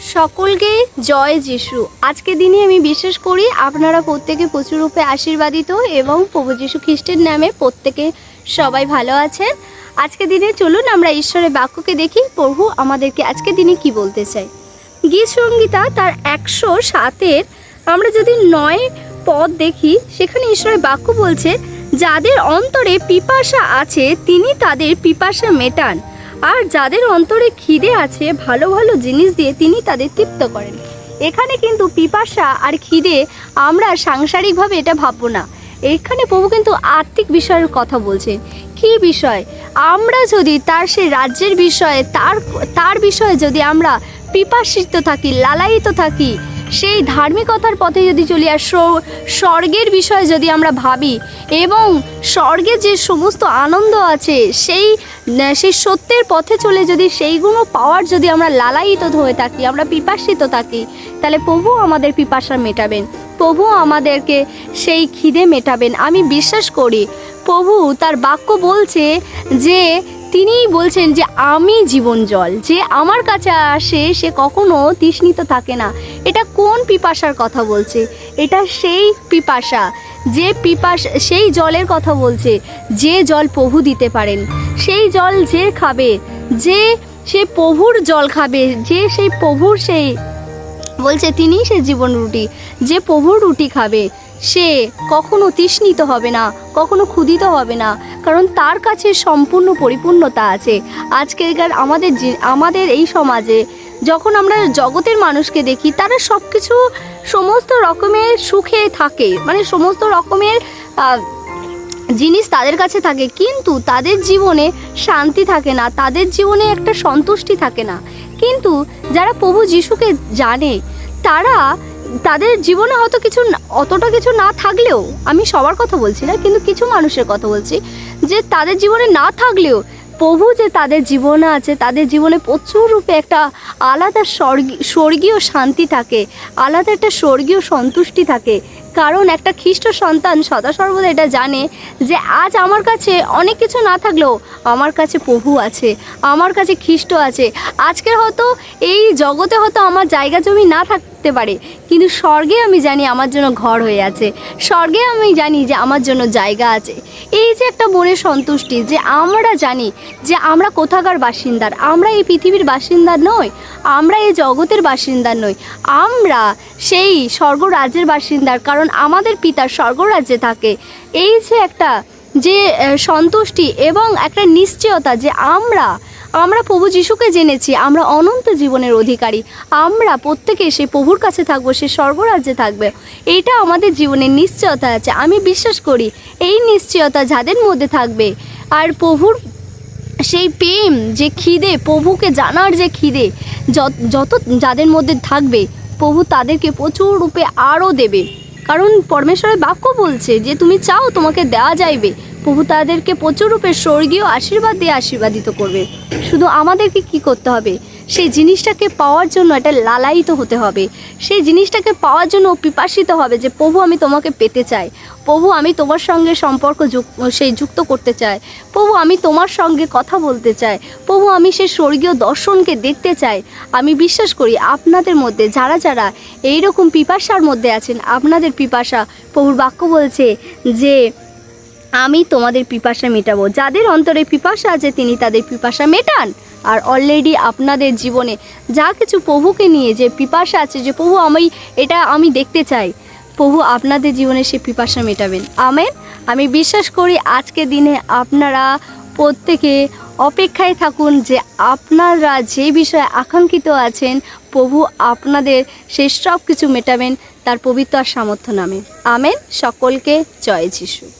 সকলকে জয় যিশু। আজকে দিনে আমি বিশ্বাস করি আপনারা প্রত্যেকে প্রচুর রূপে আশীর্বাদিত এবং প্রভু যিশু খ্রিস্টের নামে প্রত্যেকে সবাই ভালো আছেন আজকে দিনে চলুন আমরা ঈশ্বরের বাক্যকে দেখি। প্রভু আমাদেরকে আজকে দিনে কি বলতে চাই গীত সঙ্গীতা তার একশো সাতের আমরা যদি নয় পদ দেখি, সেখানে ঈশ্বরের বাক্য বলছে, যাদের অন্তরে পিপাসা আছে, তিনি তাদের পিপাসা মেটান। আর যাদের অন্তরে খিদে আছে, ভালো ভালো জিনিস দিয়ে তিনি তাদের তৃপ্ত করেন। এখানে কিন্তু পিপাসা আর খিদে আমরা সাংসারিকভাবে এটা ভাববো না। এখানে প্রভু কিন্তু আর্থিক বিষয়ের কথা বলছেন কী বিষয়? আমরা যদি তার সে রাজ্যের বিষয়ে, তার তার বিষয়ে যদি আমরা পিপাসিত থাকি, লালায়িত থাকি সেই ধার্মিকতার পথে যদি চলি আর স্বর্গের বিষয়ে যদি আমরা ভাবি এবং স্বর্গে যে সমস্ত আনন্দ আছে, সেই সেই সত্যের পথে চলে যদি সেইগুলো পাওয়ার যদি আমরা লালায়িত হয়ে থাকি, আমরা পিপাসিত থাকি, তাহলে প্রভু আমাদের পিপাসা মেটাবেন প্রভু আমাদেরকে সেই খিদে মেটাবেন। আমি বিশ্বাস করি, প্রভু তার বাক্য বলছে যে তিনিই বলছেন যে আমি জীবন জল, যে আমার কাছে আসে সে কখনো তৃষ্ণিত থাকে না। এটা কোন পিপাসার কথা বলছে? এটা সেই পিপাসা, যে পিপাস, সেই জলের কথা বলছে, যে জল প্রভু দিতে পারেন। সেই জল যে খাবে, যে সে প্রভুর জল খাবে, যে সেই প্রভুর সেই, বলছে তিনি সে জীবন রুটি। যে প্রভুর রুটি খাবে, সে কখনো তৃষ্ণিত হবে না, কখনো ক্ষুদিত হবে না। কারণ তার কাছে সম্পূর্ণ পরিপূর্ণতা আছে। আজকের আমাদের আমাদের এই সমাজে যখন আমরা জগতের মানুষকে দেখি, তারা সব কিছু সমস্ত রকমের সুখে থাকে। মানে সমস্ত রকমের জিনিস তাদের কাছে থাকে, কিন্তু তাদের জীবনে শান্তি থাকে না, তাদের জীবনে একটা সন্তুষ্টি থাকে না। কিন্তু যারা প্রভু যিশুকে জানে, তারা তাদের জীবনে হয়তো কিছু অতটা কিছু না থাকলেও, আমি সবার কথা বলছি না, কিন্তু কিছু মানুষের কথা বলছি, যে তাদের জীবনে না থাকলেও, প্রভু যে তাদের জীবনে আছে, তাদের জীবনে প্রচুর রূপে একটা আলাদা স্বর্গী, স্বর্গীয় শান্তি থাকে, আলাদা একটা স্বর্গীয় সন্তুষ্টি থাকে কারণ একটা খ্রিস্ট সন্তান সদা সর্বদা এটা জানে যে আজ আমার কাছে অনেক কিছু না থাকলেও আমার কাছে প্রভু আছে, আমার কাছে খ্রিস্ট আছে। আজকের হয়তো এই জগতে হয়তো আমার জায়গা জমি না থাকতে পারে, কিন্তু স্বর্গে আমি জানি আমার জন্য ঘর হয়ে আছে। স্বর্গে আমি জানি যে আমার জন্য জায়গা আছে। এই যে একটা মনের সন্তুষ্টি যে আমরা জানি যে আমরা কোথাকার বাসিন্দার, আমরা এই পৃথিবীর বাসিন্দা নই, আমরা এই জগতের বাসিন্দা নই, আমরা সেই স্বর্গরাজ্যের বাসিন্দার, কারণ আমাদের পিতা স্বর্গরাজ্যে থাকে। এই যে একটা, যে সন্তুষ্টি এবং একটা নিশ্চয়তা যে আমরা আমরা প্রভু যিশুকে জেনেছি, আমরা অনন্ত জীবনের অধিকারী, আমরা প্রত্যেকে সে প্রভুর কাছে থাকব, সে স্বর্গরাজ্যে থাকবে। এইটা আমাদের জীবনের নিশ্চয়তা আছে। আমি বিশ্বাস করি, এই নিশ্চয়তা যাদের মধ্যে থাকবে, আর প্রভুর সেই প্রেম যে খিদে, প্রভুকে জানার যে খিদে যত যাদের মধ্যে থাকবে, প্রভু তাদেরকে প্রচুর রূপে আরও দেবে। কারণ পরমেশ্বরের বাক্য বলছে যে তুমি চাও তোমাকে দেওয়া যাইবে। প্রভু তাদেরকে প্রচুর রূপে স্বর্গীয় আশীর্বাদ দিয়ে আশীর্বাদিত করবে। শুধু আমাদেরকে কি করতে হবে? সেই জিনিসটাকে পাওয়ার জন্য একটা লালায়িত হতে হবে। সেই জিনিসটাকে পাওয়ার জন্য পিপাসিত হবে যে, প্রভু, আমি তোমাকে পেতে চাই। প্রভু, আমি তোমার সঙ্গে সম্পর্ক সেই যুক্ত করতে চাই। প্রভু, আমি তোমার সঙ্গে কথা বলতে চাই। প্রভু, আমি সেই স্বর্গীয় দর্শনকে দেখতে চাই। আমি বিশ্বাস করি আপনাদের মধ্যে যারা যারা এই রকম পিপাসার মধ্যে আছেন, আপনাদের পিপাসা প্রভুর বাক্য বলছে যে, আমি তোমাদের পিপাসা মেটাবো। যাদের অন্তরে পিপাসা আছে, তিনি তাদের পিপাসা মেটান। আর অলরেডি আপনাদের জীবনে যা কিছু প্রভুকে নিয়ে যে পিপাসা আছে, যে প্রভু আমি, এটা আমি দেখতে চাই। প্রভু আপনাদের জীবনে সে পিপাসা মেটাবেন। আমেন। আমি বিশ্বাস করি আজকে দিনে আপনারা প্রত্যেকে অপেক্ষায় থাকুন যে আপনারা যে বিষয়ে আকাঙ্ক্ষিত আছেন, প্রভু আপনাদের সেই সব কিছু মেটাবেন তার পবিত্র সামর্থ্য নামে। আমেন। সকলকে জয় যিশু।